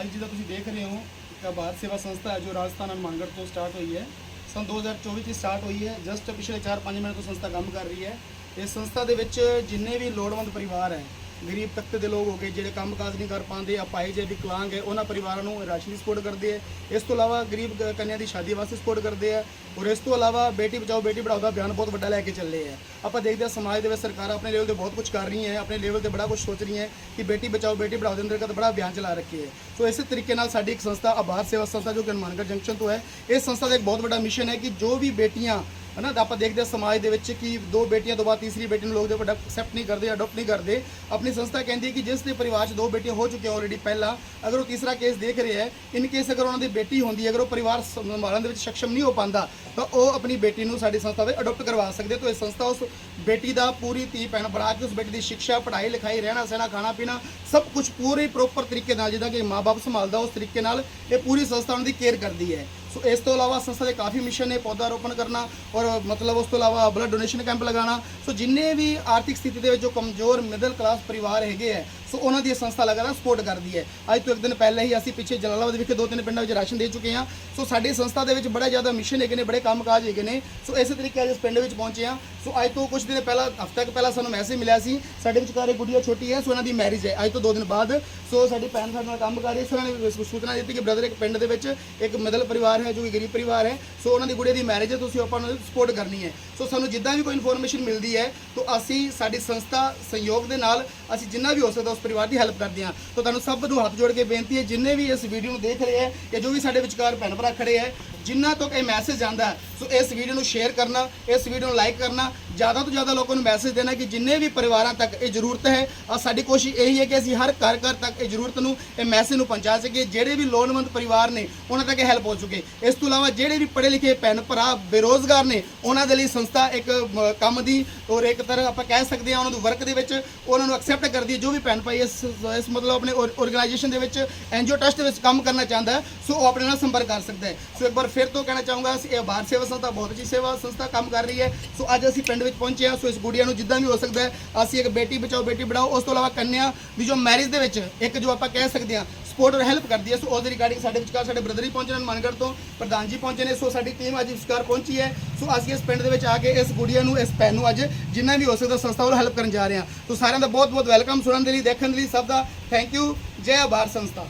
ਅੱਜ ਜਿਹਦਾ ਤੁਸੀਂ ਦੇਖ ਰਹੇ ਹੋ, ਇੱਕ ਭਾਰਤ ਸੇਵਾ ਸੰਸਥਾ ਹੈ ਜੋ ਰਾਜਸਥਾਨ ਹਨੂੰਮਾਨਗੜ੍ਹ ਤੋਂ ਸਟਾਰਟ ਹੋਈ ਹੈ। ਸਨ 2024 ਚ ਸਟਾਰਟ ਹੋਈ ਹੈ ਜਸਟ ਪਿਛਲੇ 4-5 ਮਹੀਨੇ ਤੋਂ ਸੰਸਥਾ ਕੰਮ ਕਰ ਰਹੀ ਹੈ। ਇਸ ਸੰਸਥਾ ਦੇ ਵਿੱਚ ਜਿੰਨੇ ਵੀ ਲੋੜਵੰਦ ਪਰਿਵਾਰ ਹੈ ਗਰੀਬ ਤਬਕੇ ਦੇ ਲੋਕ ਹੋ ਗਏ ਜਿਹੜੇ ਕੰਮਕਾਜ ਨਹੀਂ ਕਰ ਪਾਉਂਦੇ, ਆ ਭਾਈ ਹੈ ਵਿਕਲਾਂਗ ਹੈ, ਉਹਨਾਂ ਪਰਿਵਾਰਾਂ ਨੂੰ ਰਾਸ਼ਨ ਦੀ ਸਪੋਰਟ ਕਰਦੇ ਹੈ। ਇਸ ਤੋਂ ਇਲਾਵਾ ਗਰੀਬ ਕੰਨਿਆ ਦੀ ਸ਼ਾਦੀ ਵਾਸਤੇ ਸਪੋਰਟ ਕਰਦੇ ਹੈ ਔਰ ਇਸ ਤੋਂ ਇਲਾਵਾ ਬੇਟੀ ਬਚਾਓ, ਬੇਟੀ ਪੜਾਓ ਦਾ ਅਭਿਆਨ ਬਹੁਤ ਵੱਡਾ ਲੈ ਕੇ ਚੱਲੇ ਹੈ। ਆਪਾਂ ਦੇਖਦੇ ਹਾਂ ਸਮਾਜ ਦੇ ਵਿੱਚ ਸਰਕਾਰ ਆਪਣੇ ਲੈਵਲ ਤੇ ਬਹੁਤ ਕੁਝ ਕਰ ਰਹੀ ਹੈ, ਆਪਣੇ ਲੈਵਲ ਤੇ ਬੜਾ ਕੁਝ ਸੋਚ ਰਹੀ ਹੈ ਕਿ ਬੇਟੀ ਬਚਾਓ, ਬੇਟੀ ਪੜਾਓ ਦੇ ਅੰਦਰ ਅੰਤਰਗਤ ਬੜਾ ਅਭਿਆਨ ਚਲਾ ਰੱਖੀ ਹੈ। ਸੋ ਇਸੇ ਤਰੀਕੇ ਨਾਲ ਸਾਡੀ ਇੱਕ ਸੰਸਥਾ ਆਭਾਰ ਸੇਵਾ ਸੰਸਥਾ ਜੋ ਕਿ ਹਨੂੰਮਾਨਗੜ੍ਹ ਜੰਕਸ਼ਨ ਤੋਂ ਹੈ, ਇਸ ਸੰਸਥਾ ਦਾ ਇੱਕ ਬਹੁਤ ਵੱਡਾ ਮਿਸ਼ਨ ਹੈ ਕਿ ਜੋ ਵੀ ਬੇਟੀਆਂ ਹਨਾ? ਤਾਂ ਆਪਾਂ ਦੇਖਦੇ ਹਾਂ ਸਮਾਜ ਦੇ ਵਿੱਚ ਕਿ ਦੋ ਬੇਟੀਆਂ ਤੋਂ ਬਾਅਦ ਤੀਸਰੀ ਬੇਟੀ ਨੂੰ ਲੋਕ ਦੇ ਵੱਡਾ ਐਕਸੈਪਟ ਨਹੀਂ ਕਰਦੇ ਅਡਾਪਟ ਨਹੀਂ ਕਰਦੇ, ਆਪਣੀ ਸੰਸਥਾ ਕਹਿੰਦੀ ਹੈ ਕਿ ਜਿਸ ਦੇ ਪਰਿਵਾਰ 'ਚ ਦੋ ਬੇਟੀਆਂ ਹੋ ਚੁੱਕੀਆਂ ਆਲਰੇਡੀ ਪਹਿਲਾਂ, ਅਗਰ ਉਹ ਤੀਸਰਾ ਕੇਸ ਦੇਖ ਰਿਹਾ ਹੈ ਇਨ ਕੇਸ ਅਗਰ ਉਹਨਾਂ ਦੀ ਬੇਟੀ ਹੁੰਦੀ ਹੈ, ਅਗਰ ਉਹ ਪਰਿਵਾਰ ਸੰਭਾਲਣ ਦੇ ਵਿੱਚ ਸਕਸ਼ਮ ਨਹੀਂ ਹੋ ਪਾਉਂਦਾ, ਤਾਂ ਉਹ ਆਪਣੀ ਬੇਟੀ ਨੂੰ ਸਾਡੀ ਸੰਸਥਾ ਵਿੱਚ ਅਡਾਪਟ ਕਰਵਾ ਸਕਦੇ ਤਾਂ ਇਹ ਸੰਸਥਾ ਉਸ ਬੇਟੀ ਦਾ ਪੂਰੀ ਧੀ, ਭੈਣ ਬਣਾ ਕੇ ਉਸ ਬੇਟੀ ਦੀ ਸਿੱਖਿਆ, ਪੜ੍ਹਾਈ, ਲਿਖਾਈ, ਰਹਿਣਾ ਸਹਿਣਾ, ਖਾਣਾ ਪੀਣਾ, ਸਭ ਕੁਝ ਪੂਰੇ ਪ੍ਰੋਪਰ ਤਰੀਕੇ ਨਾਲ, ਜਿੱਦਾਂ ਕਿ ਮਾਪੇ ਸੰਭਾਲਦਾ, ਉਸ ਤਰੀਕੇ ਨਾਲ ਇਹ ਪੂਰੀ ਸੰਸਥਾ ਉਹਨਾਂ ਦੀ ਕੇਅਰ ਕਰਦੀ ਹੈ। ਸੋ ਇਸ ਤੋਂ ਇਲਾਵਾ ਸੰਸਥਾ ਦੇ ਕਾਫੀ ਮਿਸ਼ਨ ਨੇ ਪੌਦਾ ਰੋਪਣ ਕਰਨਾ ਔਰ ਮਤਲਬ ਉਸ ਤੋਂ ਇਲਾਵਾ ਬਲੱਡ ਡੋਨੇਸ਼ਨ ਕੈਂਪ ਲਗਾਉਣਾ। ਸੋ ਜਿੰਨੇ ਵੀ ਆਰਥਿਕ ਸਥਿਤੀ ਦੇ ਵਿੱਚ ਜੋ ਕਮਜ਼ੋਰ ਮਿਡਲ ਕਲਾਸ ਪਰਿਵਾਰ ਹੈਗੇ ਹੈ ਸੋ ਉਹਨਾਂ ਦੀ ਇਹ ਸੰਸਥਾ ਲਗਾਤਾਰ ਸਪੋਰਟ ਕਰਦੀ ਹੈ। ਅੱਜ ਤੋਂ ਇੱਕ ਦਿਨ ਪਹਿਲਾਂ ਹੀ ਅਸੀਂ ਪਿੱਛੇ ਜਲਾਲਾਬਾਦ ਵਿਖੇ ਦੋ ਤਿੰਨ ਪਿੰਡਾਂ ਵਿੱਚ ਰਾਸ਼ਨ ਦੇ ਚੁੱਕੇ ਹਾਂ। ਸੋ ਸਾਡੀ ਸੰਸਥਾ ਦੇ ਵਿੱਚ ਬੜਾ ਜ਼ਿਆਦਾ ਮਿਸ਼ਨ ਹੈਗੇ ਨੇ, ਬੜੇ ਕੰਮਕਾਜ ਹੈਗੇ ਨੇ। ਸੋ ਇਸੇ ਤਰੀਕੇ ਅੱਜ ਇਸ ਪਿੰਡ ਵਿੱਚ ਪਹੁੰਚੇ ਹਾਂ। ਸੋ ਅੱਜ ਤੋਂ ਕੁਝ ਦਿਨ ਪਹਿਲਾਂ, ਹਫ਼ਤਾ ਕੁ ਪਹਿਲਾਂ ਸਾਨੂੰ ਮੈਸੇਜ ਮਿਲਿਆ ਸੀ, ਸਾਡੇ ਵਿਚਕਾਰ ਇੱਕ ਗੁੜੀਆ ਛੋਟੀ ਹੈ, ਸੋ ਇਹਨਾਂ ਦੀ ਮੈਰਿਜ ਹੈ। ਅੱਜ ਤੋਂ ਦੋ ਦਿਨ ਬਾਅਦ, ਸੋ ਸਾਡੀ ਭੈਣ ਸਾਡੇ ਨਾਲ ਕੰਮ ਕਰ ਰਹੀ ਹੈ। ਸੋ ਉਹਨਾਂ ਨੇ ਸੂਚਨਾ ਦਿੱਤੀ ਕਿ ਬ੍ਰਦਰ ਇੱਕ ਪਿੰਡ ਦੇ ਵਿੱਚ ਇੱਕ ਮਿਡਲ ਪਰਿਵਾਰ ਹੈ, ਜੋ ਕਿ ਗਰੀਬ ਪਰਿਵਾਰ ਹੈ। ਸੋ ਉਹਨਾਂ ਦੀ ਗੁੜੀਆ ਦੀ ਮੈਰਿਜ ਹੈ, ਤੁਸੀਂ ਆਪਾਂ ਨੂੰ ਸਪੋਰਟ ਕਰਨੀ ਹੈ। ਸੋ ਸਾਨੂੰ ਜਿੱਦਾਂ ਵੀ ਕੋਈ ਇਨਫੋਰਮੇਸ਼ਨ ਮਿਲਦੀ ਹੈ, ਤਾਂ ਅਸੀਂ ਸਾਡੀ ਸੰਸਥਾ ਸਹਿਯੋਗ ਦੇ ਨਾਲ, ਅਸੀਂ ਜਿੰਨਾ ਵੀ ਹੋ ਸਕਦਾ ਉਸ ਪਰਿਵਾਰ ਦੀ ਹੈਲਪ ਕਰਦੇ ਹਾਂ। ਤਾਂ ਤੁਹਾਨੂੰ ਸਭ ਨੂੰ ਹੱਥ ਜੋੜ ਕੇ ਬੇਨਤੀ ਹੈ ਜਿੰਨੇ ਵੀ ਇਸ ਵੀਡੀਓ ਨੂੰ ਦੇਖ ਰਹੇ ਹੈ ਜਾਂ ਜੋ ਵੀ ਸਾਡੇ ਵਿਚਕਾਰ ਭੈਣ ਭਰਾ ਖੜੇ ਹੈ ਜਿੰਨਾ ਤੱਕ ਇਹ ਮੈਸੇਜ ਜਾਂਦਾ ਹੈ, ਸੋ ਇਸ ਵੀਡੀਓ ਨੂੰ ਸ਼ੇਅਰ ਕਰਨਾ ਇਸ ਵੀਡੀਓ ਨੂੰ ਲਾਈਕ ਕਰਨਾ ਜ਼ਿਆਦਾ ਤੋਂ ਜ਼ਿਆਦਾ ਲੋਕਾਂ ਨੂੰ ਮੈਸੇਜ ਦੇਣਾ ਕਿ ਜਿੰਨੇ ਵੀ ਪਰਿਵਾਰਾਂ ਤੱਕ ਇਹ ਜ਼ਰੂਰਤ ਹੈ ਔਰ ਸਾਡੀ ਕੋਸ਼ਿਸ਼ ਇਹੀ ਹੈ ਕਿ ਅਸੀਂ ਹਰ ਘਰ ਘਰ ਤੱਕ ਇਹ ਜ਼ਰੂਰਤ ਨੂੰ, ਇਹ ਮੈਸੇਜ ਨੂੰ ਪਹੁੰਚਾ ਸਕੀਏ, ਜਿਹੜੇ ਵੀ ਲੋਨਵੰਦ ਪਰਿਵਾਰ ਨੇ, ਉਹਨਾਂ ਤੱਕ ਹੈਲਪ ਹੋ ਚੁੱਕੇ। ਇਸ ਤੋਂ ਇਲਾਵਾ ਜਿਹੜੇ ਵੀ ਪੜ੍ਹੇ ਲਿਖੇ ਭੈਣ ਭਰਾ ਬੇਰੋਜ਼ਗਾਰ ਨੇ, ਉਹਨਾਂ ਦੇ ਲਈ ਸੰਸਥਾ ਇੱਕ ਕੰਮ ਦੀ ਔਰ ਇੱਕ ਤਰ੍ਹਾਂ ਆਪਾਂ ਕਹਿ ਸਕਦੇ ਹਾਂ ਉਹਨਾਂ ਨੂੰ ਵਰਕ ਦੇ ਵਿੱਚ ਉਹਨਾਂ ਨੂੰ ਐਕਸੈਪਟ ਕਰਦੀ ਹੈ, ਜੋ ਵੀ ਭੈਣ ਭਾਈ ਇਸ ਇਸ ਮਤਲਬ ਆਪਣੇ ਆਰਗੇਨਾਈਜੇਸ਼ਨ ਦੇ ਵਿੱਚ ਐਨਜੀਓ ਟਰਸਟ ਦੇ ਵਿੱਚ ਕੰਮ ਕਰਨਾ ਚਾਹੁੰਦਾ ਹੈ, ਸੋ ਉਹ ਆਪਣੇ ਨਾਲ ਸੰਪਰਕ ਕਰ ਸਕਦਾ ਹੈ। ਸੋ ਇੱਕ ਵਾਰ ਫਿਰ ਤੋਂ ਕਹਿਣਾ ਚਾਹੂੰਗਾ, ਅਸੀਂ ਇਹ ਭਾਰਤ ਸੇਵਾ ਸੰਸਥਾ, ਬਹੁਤ ਅੱਛੀ ਸੇਵਾ ਸੰਸਥਾ ਕੰਮ ਕਰ ਰਹੀ ਹੈ। ਸੋ ਅੱਜ ਅਸੀਂ ਪਿੰਡ ਵਿੱਚ ਪਹੁੰਚੇ ਹਾਂ ਸੋ ਇਸ ਗੁੜੀਆ ਨੂੰ ਜਿੱਦਾਂ ਵੀ ਹੋ ਸਕਦਾ ਹੈ, ਅਸੀਂ ਇੱਕ ਬੇਟੀ ਬਚਾਓ, ਬੇਟੀ ਪੜਾਓ ਉਸ ਤੋਂ ਇਲਾਵਾ ਕੰਨਿਆ ਵੀ ਜੋ ਮੈਰਿਜ ਦੇ ਵਿੱਚ ਇੱਕ ਜੋ ਆਪਾਂ ਕਹਿ ਸਕਦੇ ਹਾਂ ਸਪੋਰਟ ਔਰ ਹੈਲਪ ਕਰਦੀ ਹੈ, ਸੋ ਉਹਦੇ ਰਿਗਾਰਡਿੰਗ ਸਾਡੇ ਵਿਚਕਾਰ ਸਾਡੇ ਬ੍ਰਦਰ ਹੀ ਪਹੁੰਚੇ ਨੇ ਮਨਗੜ ਤੋਂ, ਪ੍ਰਧਾਨ ਜੀ ਪਹੁੰਚੇ ਨੇ, ਸੋ ਸਾਡੀ ਟੀਮ ਅੱਜ ਵਿਚਕਾਰ ਪਹੁੰਚੀ ਹੈ, ਸੋ ਅਸੀਂ ਇਸ ਪਿੰਡ ਦੇ ਵਿੱਚ ਆ ਕੇ ਇਸ ਗੁੜੀਆ ਨੂੰ, ਇਸ ਭੈਣ ਨੂੰ ਅੱਜ ਜਿੰਨਾ ਵੀ ਹੋ ਸਕਦਾ ਸੰਸਥਾ ਵੱਲੋਂ ਹੈਲਪ ਕਰਨ ਜਾ ਰਹੇ ਹਾਂ। ਸੋ ਸਾਰਿਆਂ ਦਾ ਬਹੁਤ ਬਹੁਤ ਵੈਲਕਮ ਸੁਣਨ ਦੇ ਲਈ, ਦੇਖਣ ਦੇ ਲਈ ਸਭ ਦਾ ਥੈਂਕ ਯੂ ਜੈ ਭਾਰਤ ਸੰਸਥਾ।